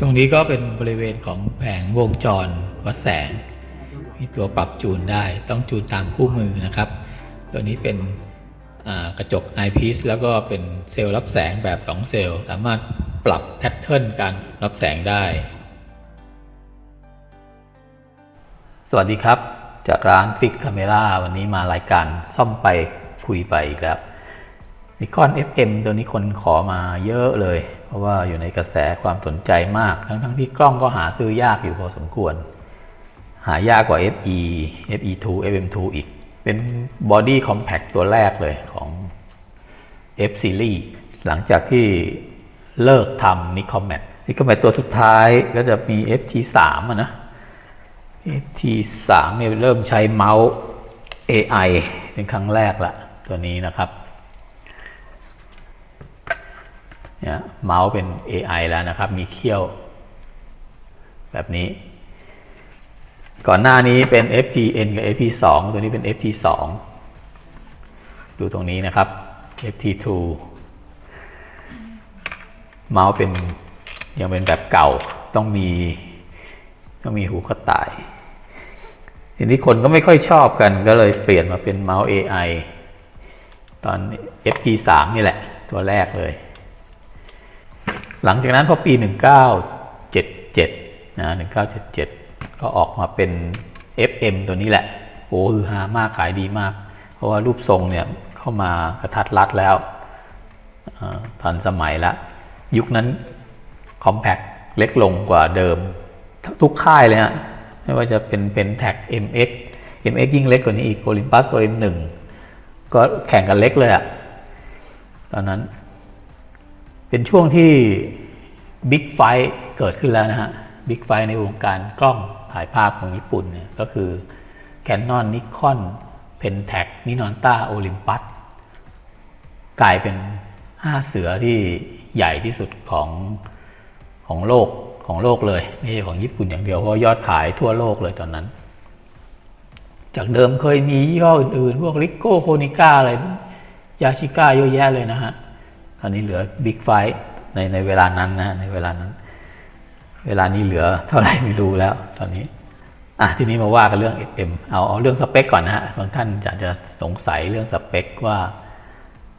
ตรงนี้ก็เป็นบริเวณของแผงวงจรวัดแสง มีตัวปรับจูนได้ต้องจูนตามคู่มือนะครับ ตัวนี้เป็นกระจก eyepiece แล้วก็เป็นเซลล์รับแสงแบบ 2 เซลล์ สามารถปรับแพทเทิร์นการรับแสงได้ สวัสดีครับ จากร้านฟิกคาเมราวันนี้มารายการซ่อมไปคุยไปอีกแล้ว นิคอน FM ตัวนี้คนขอมาเยอะเลย เพราะว่าอยู่ในกระแสความสนใจมาก ทั้งทั้งที่กล้องก็หาซื้อยากอยู่พอสมควร หายากกว่า FE FE2 FM2 อีก เป็นบอดี้คอมแพคตัวแรกเลยของ F Series หลังจากที่เลิกทำนิคอมแมทนิคอมแมทตัวสุดท้ายก็จะมี FT3 อะนะ FT3 เนี่ยเริ่มใช้เมาส์ AI เป็นครั้งแรกละตัวนี้นะครับ เนี่ยเมาส์เป็น AI แล้วนะครับ มีเขี้ยว แบบนี้ ก่อนหน้านี้เป็น FTN กับ FT2 ตัวนี้เป็น FT2 ดูตรงนี้นะครับ FT2 เมาส์เป็นยังเป็นแบบเก่าต้องมีต้องมีหูกระต่าย ทีนี้คนก็ไม่ค่อยชอบกันก็เลยเปลี่ยนมาเป็นเมาส์ AI ตอน FT3 นี่แหละ ตัวแรกเลย หลังจากนั้นพอปี 1977นะ1977 ก็ออกมาเป็น FM ตัวนี้แหละโอ้ฮือฮามากขายดีมาก เพราะว่ารูปทรงเนี่ยเข้ามากระทัดรัดแล้วทันสมัยละ ยุคนั้นคอมแพคเล็กลงกว่าเดิม ทุกค่ายเลยฮะไม่ว่าจะเป็นเป็นแท็ก MX MX ยิ่งเล็กกว่านี้อีก Olympus OM1 ก็แข่งกันเล็กเลยอะตอนนั้น เป็นช่วงที่บิ๊กไฟเกิดขึ้นแล้วนะฮะบิ๊กไฟในวงการกล้องถ่ายภาพของญี่ปุ่นเนี่ยก็คือ Canon Nikon Pentax Minolta Olympus กลายเป็น 5 เสือที่ใหญ่ที่สุดของของโลกของโลกเลยไม่ใช่ของญี่ปุ่นอย่างเดียวเพราะยอดขายทั่วโลกเลยตอนนั้น จากเดิมเคยมียี่ห้ออื่นๆ พวกริโก้โคนิก้าอะไรยาชิก้าเยอะแยะเลยนะฮะ อนนี้เหลือบิ๊กไฟในในเวลานั้นนะในเวลานั้น เวลานี้เหลือเท่าไหร่ไม่รู้แล้วตอนนี้อะทีนี้มาว่ากันเรื่อง FM เอาเอาเรื่องสเปคก่อนนะฮะบางท่านอาจจะสงสัยเรื่องสเปคว่า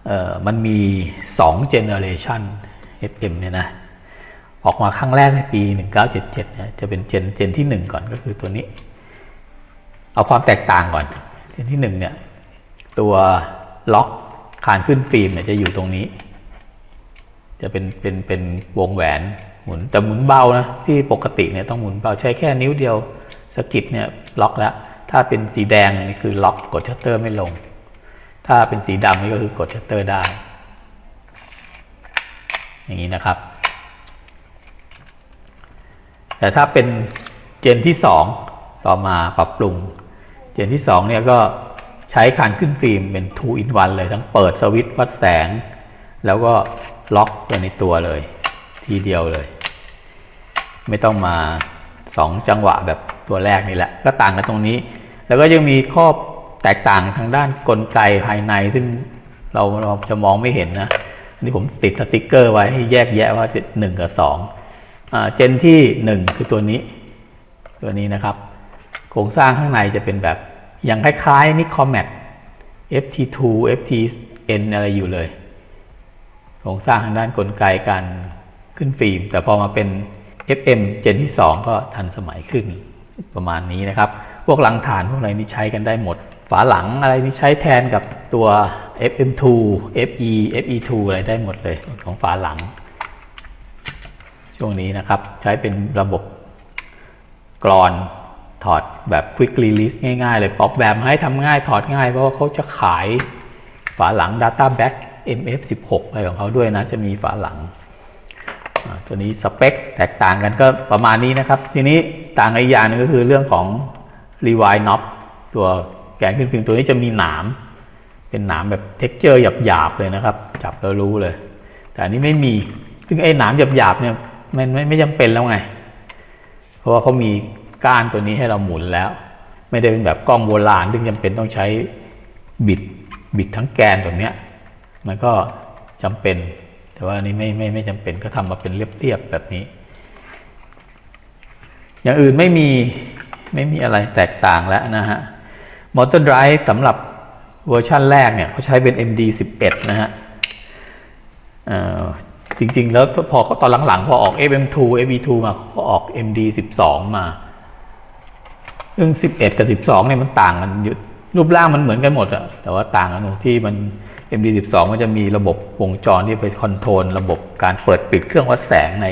เออมันมี 2 generation FM เนี่ยนะออกมาครั้งแรกในปี 1977เนี่ยจะเป็นเจนเจนที่ 1 ก่อนก็คือตัวนี้ เอาความแตกต่างก่อน เจนที่ 1 เนี่ย ตัวล็อกคานขึ้นฟิล์มเนี่ยจะอยู่ตรงนี้ จะเป็นเป็นเป็นวงแหวนหมุนแต่หมุนเบานะที่ปกติเนี่ยต้องหมุนเบาใช้แค่นิ้วเดียวสกิดเนี่ยล็อกแล้ว ถ้าเป็นสีแดงนี่คือล็อกกดชัตเตอร์ไม่ลง ถ้าเป็นสีดำนี่ก็คือกดชัตเตอร์ได้ อย่างนี้นะครับ แต่ถ้าเป็นเจนที่ 2 ต่อมาปรับปรุง เจนที่2เนี่ยก็ใช้คานขึ้นฟิล์มเป็น 2 in 1 เลยทั้งเปิดสวิตช์วัดแสง แล้วก็ล็อกไปในตัวเลย ทีเดียวเลย ไม่ต้องมา 2 จังหวะแบบตัวแรกนี่แหละ ก็ต่างกันตรงนี้ แล้วก็ยังมีข้อแตกต่างทางด้านกลไกภายในซึ่งเราเราจะมองไม่เห็นนะนี่ผมติดสติกเกอร์ไว้ให้แยกแยะว่าจะหนึ่งกับสองอ่าเจนที่ 1 คือตัวนี้ ตัวนี้นะครับ โครงสร้างข้างในจะเป็นแบบยังคล้ายๆนิคอมแมท FT2 FTN อะไรอยู่เลย รงสร้างทางด้านกลไกการขึ้นฟิล์ม แต่พอมาเป็น FM เจนที่ 2 ก็ทันสมัยขึ้นประมาณนี้นะครับ พวกหลังฐานพวกอะไรนี่ใช้กันได้หมด ฝาหลังอะไรนี่ใช้แทนกับตัว FM2 FE FE2 อะไรได้หมดเลยของฝาหลัง ช่วงนี้นะครับใช้เป็นระบบกรอนถอดแบบ Quick Release ง่ายๆ เลย ป๊อปแบบให้ทำง่ายถอดง่ายเพราะว่าเขาจะขายฝาหลัง Data Back MF16 อะไรของเขาด้วยนะ จะมีฝาหลัง ตัวนี้สเปคแตกต่างกันก็ประมาณนี้นะครับ ทีนี้ต่างอีกอย่างนึงก็คือเรื่องของ Rewind Knob ตัวแกนขึ้นฟิล์มตัวนี้จะมีหนาม เป็นหนามแบบเท็กเจอร์หยาบๆเลยนะครับ จับแล้วรู้เลย แต่อันนี้ไม่มี ซึ่งไอ้หนามหยาบๆเนี่ยมันไม่ไม่จำเป็นแล้วไง เพราะว่าเขามีก้านตัวนี้ให้เราหมุนแล้ว ไม่ได้เป็นแบบกล้องโบราณซึ่งจำเป็นต้องใช้บิดบิดทั้งแกนแบบเนี้ย มันก็จำเป็น แต่ว่าอันนี้ไม่ไม่ไม่จำเป็นก็ทำมาเป็นเรียบๆแบบนี้ อย่างอื่นไม่มีไม่มีอะไรแตกต่างแล้วนะฮะมอเตอร์ไดรฟ์สำหรับเวอร์ชันแรกเนี่ยเขาใช้เป็น MD11 นะฮะอ่อจริงๆ แล้วพอเขาตอนหลังๆ พอออก FM2 FV2 มาเขาออก MD12 มาซึ่ง11 กับ 12เนี่ยมันต่างกันอยู่รูปร่างมันเหมือนกันหมดอะแต่ว่าต่างกันตรงที่มัน MD12 มันจะมีระบบวงจรที่ไปคอนโทรลระบบการเปิดปิดเครื่องวัดแสงใน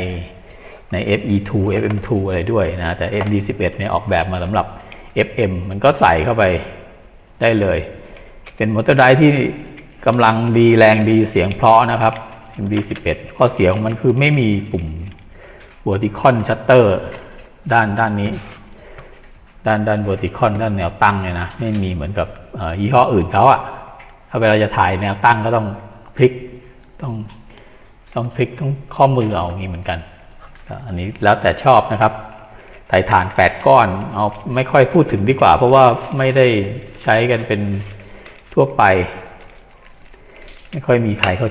ใน FE2 FM2 อะไรด้วยนะแต่ MD11 เนี่ยออกแบบมาสำหรับ FM มันก็ใส่เข้าไปได้เลย เป็นมอเตอร์ไดที่กำลังดีแรงดีเสียงเพราะนะครับ MD11 ข้อเสียของมันคือไม่มีปุ่ม vertical shutter ด้านด้านนี้ ด้านด้าน vertical ด้านแนวตั้งเนี่ยนะ ไม่มีเหมือนกับอ่อยี่ห้ออื่นเขาอะ เวลาจะถ่ายแนวตั้งก็ต้องพลิกต้องต้องพลิกต้องข้อมือเอาอย่างนี้เหมือนกัน อันนี้แล้วแต่ชอบนะครับถ่ายฐาน 8 ก้อนเอาไม่ค่อยพูดถึงดีกว่า เพราะว่าไม่ได้ใช้กันเป็นทั่วไป ไม่ค่อยมีใครเขา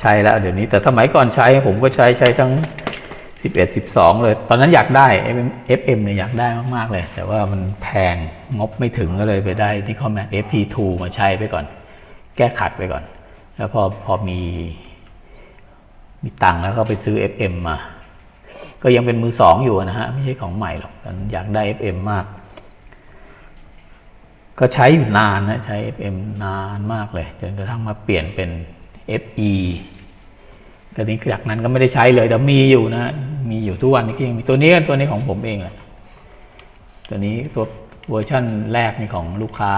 ใช้แล้วเดี๋ยวนี้แต่สมัยก่อนใช้ผมก็ใช้ใช้ทั้ง 11 12 เลย ตอนนั้นอยากได้ FM เนี่ยอยากได้มาก ๆ เลย แต่ว่ามันแพงงบไม่ถึงก็เลยไปได้ที่คอมแม FT2 มาใช้ไปก่อน แก้ขัดไปก่อน แล้วพอพอมีมีตังค์แล้วก็ไปซื้อ FM มา ก็ยังเป็นมือสองอยู่นะฮะ ไม่ใช่ของใหม่หรอกตอนอยากได้ FM มาก ก็ใช้อยู่นานนะ ใช้ FM นานมากเลย จนกระทั่งมาเปลี่ยนเป็น FE แต่นี้จากนั้นก็ไม่ได้ใช้เลยแต่มีอยู่นะ มีอยู่ทุกวันนี้ก็ยังมีตัวนี้ตัวนี้ของผมเองแหละตัวนี้ตัวเวอร์ชั่นแรกนี่ของลูกค้า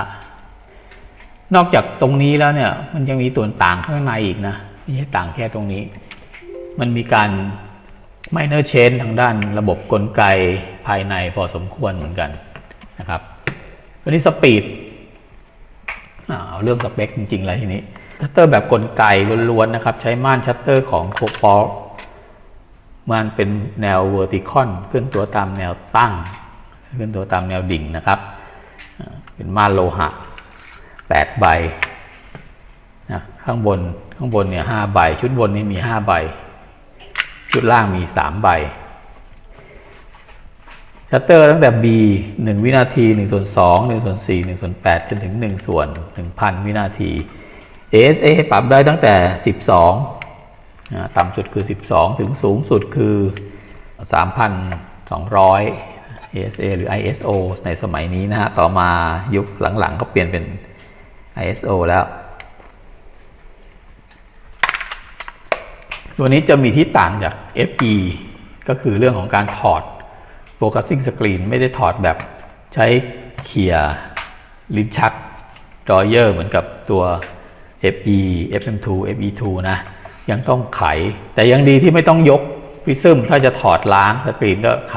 นอกจากตรงนี้แล้วเนี่ย มันยังมีตัวต่างข้างในอีกนะไม่ใช่ต่างแค่ตรงนี้ มันมีการ minor change ทางด้านระบบกลไกภายในพอสมควรเหมือนกันนะครับตัวนี้สปีดเอาเรื่องสเปคจริงๆเลยทีนี้ชัตเตอร์แบบกลไกล้วนๆนะครับ ใช้ม่านชัตเตอร์ของโคปอลมันเป็นแนว vertical เคลื่อนตัวตามแนวตั้งเคลื่อนตัวตามแนวดิ่งนะครับ เป็นม่านโลหะ 8 ใบนะข้างบนข้างบนเนี่ยห้าใบ ชุดบนนี่มี 5 ใบ ชุดล่างมี 3 ใบชัตเตอร์ตั้งแต่ B 1 วินาที1ส่วน2 1ส่วน4 1ส่วน8จนถึง 1 ส่วน 1,000 วินาที ASA ปรับได้ตั้งแต่ 12นะต่ำสุดคือ 12 ถึงสูงสุดคือ 3,200 ASA หรือ ISO ในสมัยนี้นะฮะ ต่อมายุคหลังๆ ก็เปลี่ยนเป็น ISO แล้ว ตัวนี้จะมีที่ต่างจาก FE ก็คือเรื่องของการถอด Focusing Screen ไม่ได้ถอดแบบใช้เขี่ยลิ้นชักดรอยเยอร์เหมือนกับตัว FE FM2 FE2 นะ ยังต้องไข แต่ยังดีที่ไม่ต้องยกพิซึมถ้าจะถอดล้างสกรีนก็ไข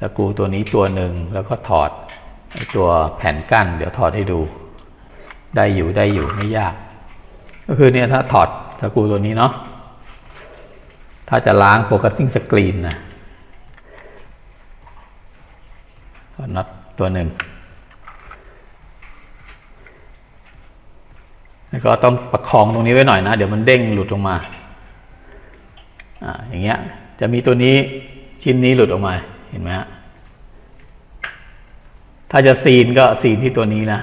สกรูตัวนี้ตัวหนึ่งแล้วก็ถอดตัวแผ่นกั้น เดี๋ยวถอดให้ดู ได้อยู่ได้อยู่ไม่ยาก ก็คือเนี่ยถ้าถอดสกูตัวนี้เนาะถ้าจะล้าง focusing screen นะถอดน็อตตัวหนึ่ง แล้วก็ต้องประคองตรงนี้ไว้หน่อยนะ เดี๋ยวมันเด้งหลุดออกมาอ่าอย่างเงี้ยจะมีตัวนี้ชิ้นนี้หลุดออกมาเห็นไหมฮะถ้าจะซีนก็ซีนที่ตัวนี้นะ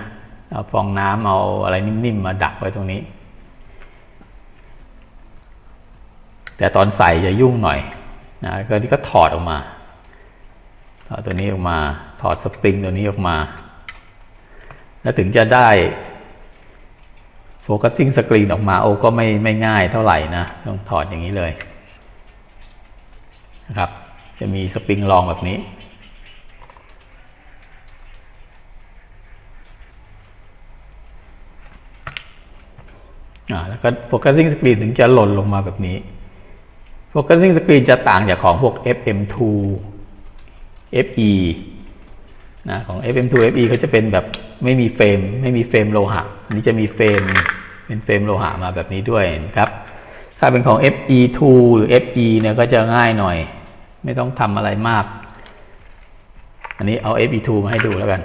เอาฟองน้ำเอาอะไรนิ่มๆมาดักไว้ตรงนี้ แต่ตอนใส่จะยุ่งหน่อยนะก็ที่ก็ถอดออกมาถอดตัวนี้ออกมาถอดสปริงตัวนี้ออกมา แล้วถึงจะได้โฟกัสซิ่งสกรีนออกมาโอ้ก็ไม่ไม่ง่ายเท่าไหร่นะต้องถอดอย่างนี้เลยนะครับ จะมีสปริงรองแบบนี้ อ่าแล้วก็โฟกัสซิ่งสกรีนถึงจะหล่นลงมาแบบนี้โฟกัสซิ่งสกรีนจะต่างจากของพวก FM2 FE นะของ FM2 FE เขาจะเป็นแบบไม่มีเฟรมไม่มีเฟรมโลหะอันนี้จะมีเฟรมเป็นเฟรมโลหะมาแบบนี้ด้วยนะครับ ถ้าเป็นของ FE2 หรือ FE เนี่ยก็จะง่ายหน่อย ไม่ต้องทำอะไรมาก อันนี้เอา FE2 มาให้ดูแล้วกัน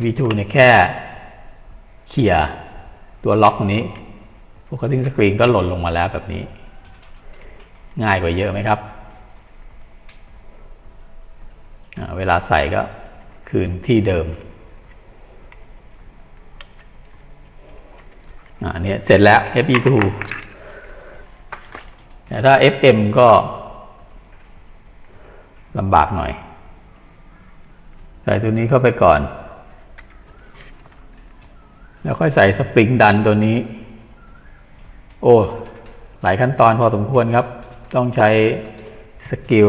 FE2 เนี่ยแค่เขี่ย ตัวล็อกนี้ focusing screen ก็หล่นลงมาแล้วแบบนี้ ง่ายกว่าเยอะไหมครับเวลาใส่ก็คืนที่เดิมอ่าเนี่ยเสร็จแล้ว FE2 แต่ถ้า FM ก็ลำบากหน่อย ใส่ตัวนี้เข้าไปก่อน แล้วค่อยใส่สปริงดันตัวนี้ โอ้หลายขั้นตอนพอสมควรครับ ต้องใช้สกิล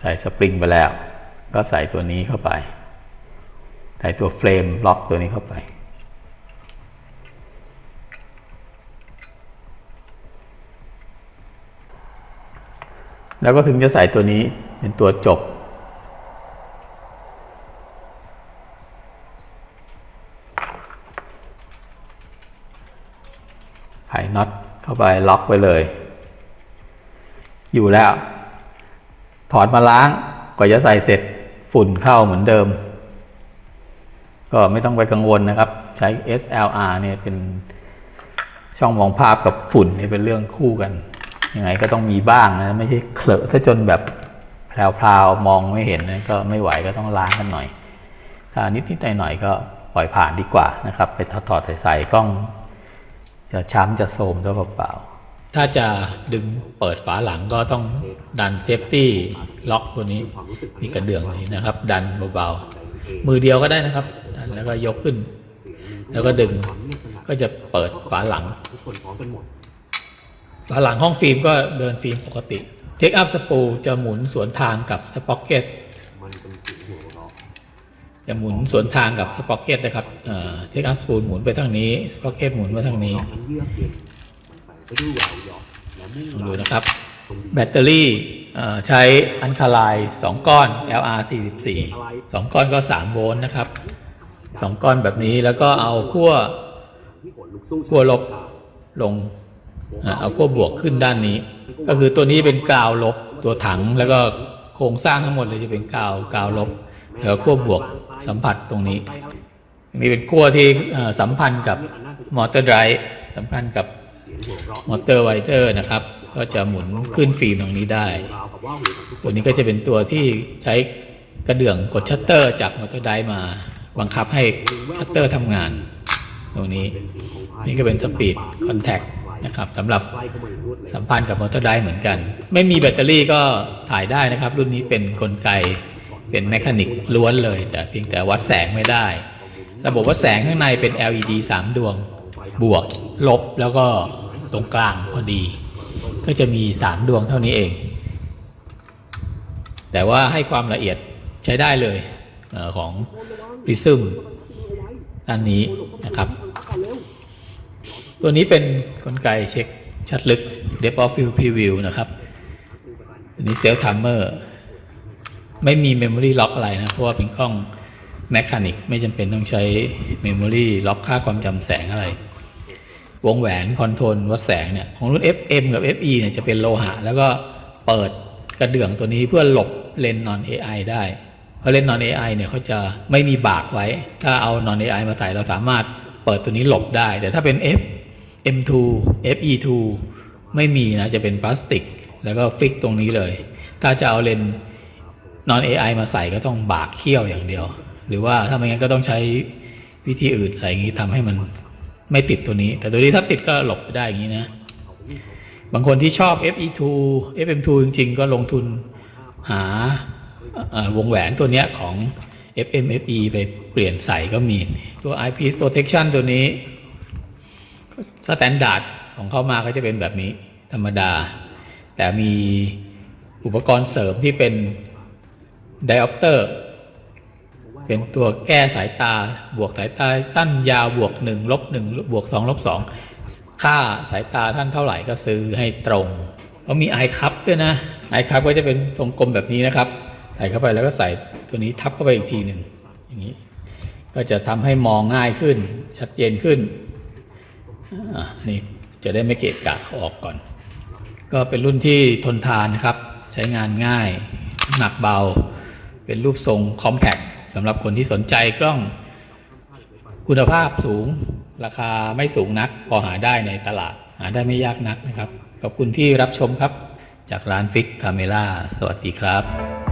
ใส่สปริงไปแล้ว ก็ใส่ตัวนี้เข้าไป ใส่ตัวเฟรมล็อกตัวนี้เข้าไป แล้วก็ถึงจะใส่ตัวนี้เป็นตัวจบ ไขน็อตเข้าไปล็อกไว้เลย อยู่แล้ว ถอดมาล้างกว่าจะใส่เสร็จฝุ่นเข้าเหมือนเดิม ก็ไม่ต้องไปกังวลนะครับ ใช้ SLR เนี่ยเป็นช่องมองภาพกับฝุ่นเนี่ยเป็นเรื่องคู่กัน ยังไงก็ต้องมีบ้างนะไม่ใช่เคลอะถ้าจนแบบแพรวๆมองไม่เห็นนะก็ไม่ไหวก็ต้องล้างกันหน่อยถ้านิดนิดๆหน่อยๆก็ปล่อยผ่านดีกว่านะครับ ไปถอดๆใส่กล้อง จะช้ำจะโทรมตัวเปล่าๆถ้าจะดึงเปิดฝาหลังก็ต้องดันเซฟตี้ล็อกตัวนี้มีกระเดื่องนี้นะครับ ดันเบาๆมือเดียวก็ได้นะครับดันแล้วก็ยกขึ้น แล้วก็ดึงก็จะเปิดฝาหลังทุกคนพร้อมกันหมด หลังห้องฟิล์มก็เดินฟิล์มปกติเทคอัพสปูจะหมุนสวนทางกับสป็อกเก็ตมันเป็นเสียงหัวเราะจะหมุนสวนทางกับสป็อกเก็ตนะครับเทคอัพสปูหมุนไปทางนี้สป็อกเก็ตหมุนไปทางนี้ลองดูนะครับ แบตเตอรี่ใช้อันคาไลน์2ก้อน LR 44 2 ก้อนก็ 3 โวลต์นะครับ 2 ก้อนแบบนี้แล้วก็เอาขั้วขั้วลบลง เอาขั้วบวกขึ้นด้านนี้ ก็คือตัวนี้เป็นกาวลบตัวถังแล้วก็โครงสร้างทั้งหมดเลยจะเป็นกาวกาวลบ แล้วขั้วบวกสัมผัสตรงนี้นี่เป็นขั้วที่สัมพันธ์กับมอเตอร์ไดร์สัมพันธ์กับมอเตอร์ไวเตอร์นะครับ ก็จะหมุนขึ้นฟิล์มตรงนี้ได้ ตัวนี้ก็จะเป็นตัวที่ใช้กระเดื่องกดชัตเตอร์จากมอเตอร์ไดร์มาบังคับให้ชัตเตอร์ทำงาน ตรงนี้ นี่ก็เป็นสปีดคอนแทค นะครับสำหรับใกล้เข้ามาอย่างรวดเร็วสัมพันธ์กับมอเตอร์ไดรฟ์เหมือนกัน ไม่มีแบตเตอรี่ก็ถ่ายได้นะครับ รุ่นนี้เป็นกลไกเป็นแมคานิกล้วนเลย แต่เพียงแต่วัดแสงไม่ได้ ระบบวัดแสงข้างในเป็น LED 3 ดวง บวก ลบแล้วก็ตรงกลางพอดี ก็จะมี 3 ดวงเท่านี้เอง แต่ว่าให้ความละเอียดใช้ได้เลยเออของ Prism ด้านนี้นะครับ ตัวนี้เป็นกลไกเช็คชัดลึก Depth of Field Preview นะครับอันนี้ Self Timer ไม่มี Memory Lock อะไรนะ เพราะว่าเป็นกล้อง Mechanic ไม่จำเป็นต้องใช้ Memory Lock ค่าความจำแสงอะไร วงแหวนคอนโทรลวัดแสงเนี่ย ของรุ่น FM กับ FE เนี่ยจะเป็นโลหะ แล้วก็เปิดกระเดื่องตัวนี้เพื่อหลบเลนส์ non AI ได้ เพราะเลนส์ non AI เนี่ยเขาจะไม่มีบากไว้ ถ้าเอา non AI มาใส่เราสามารถเปิดตัวนี้หลบได้ แต่ถ้าเป็น F M2 FE2 ไม่มีนะจะเป็นพลาสติก แล้วก็ฟิกตรงนี้เลย ถ้าจะเอาเลนส์ non AI มาใส่ก็ต้องบากเขี้ยวอย่างเดียว หรือว่าถ้าไม่งั้นก็ต้องใช้วิธีอื่นอะไรอย่างนี้ทำให้มันไม่ติดตัวนี้ แต่ตัวนี้ถ้าติดก็หลบได้อย่างนี้นะ บางคนที่ชอบ FE2 FM2 จริงๆ ก็ลงทุนหาวงแหวนตัวเนี้ยของ FMFE ไปเปลี่ยนใส่ก็มี ตัว Eyepiece Protection ตัวนี้ สแตนดาร์ดของเขามาก็จะเป็นแบบนี้ธรรมดา แต่มีอุปกรณ์เสริมที่เป็น diopter เป็นตัวแก้สายตาบวกสายตาสั้นยาวบวก1ลบ1บวก2ลบ2ค่าสายตาท่านเท่าไหร่ก็ซื้อให้ตรงก็มีไอคัพด้วยนะไอคัพก็จะเป็นวงกลมแบบนี้นะครับใส่เข้าไปแล้วก็ใส่ตัวนี้ทับเข้าไปอีกทีหนึ่งอย่างนี้ ก็จะทำให้มองง่ายขึ้นชัดเจนขึ้น นี่จะได้ไม่เกะกะเอาออกก่อน ก็เป็นรุ่นที่ทนทานนะครับ ใช้งานง่าย หนักเบา เป็นรูปทรงคอมแพคสำหรับคนที่สนใจกล้องคุณภาพสูง ราคาไม่สูงนัก พอหาได้ในตลาด หาได้ไม่ยากนักนะครับ ขอบคุณที่รับชมครับ จากร้านฟิกคาเมล่าสวัสดีครับ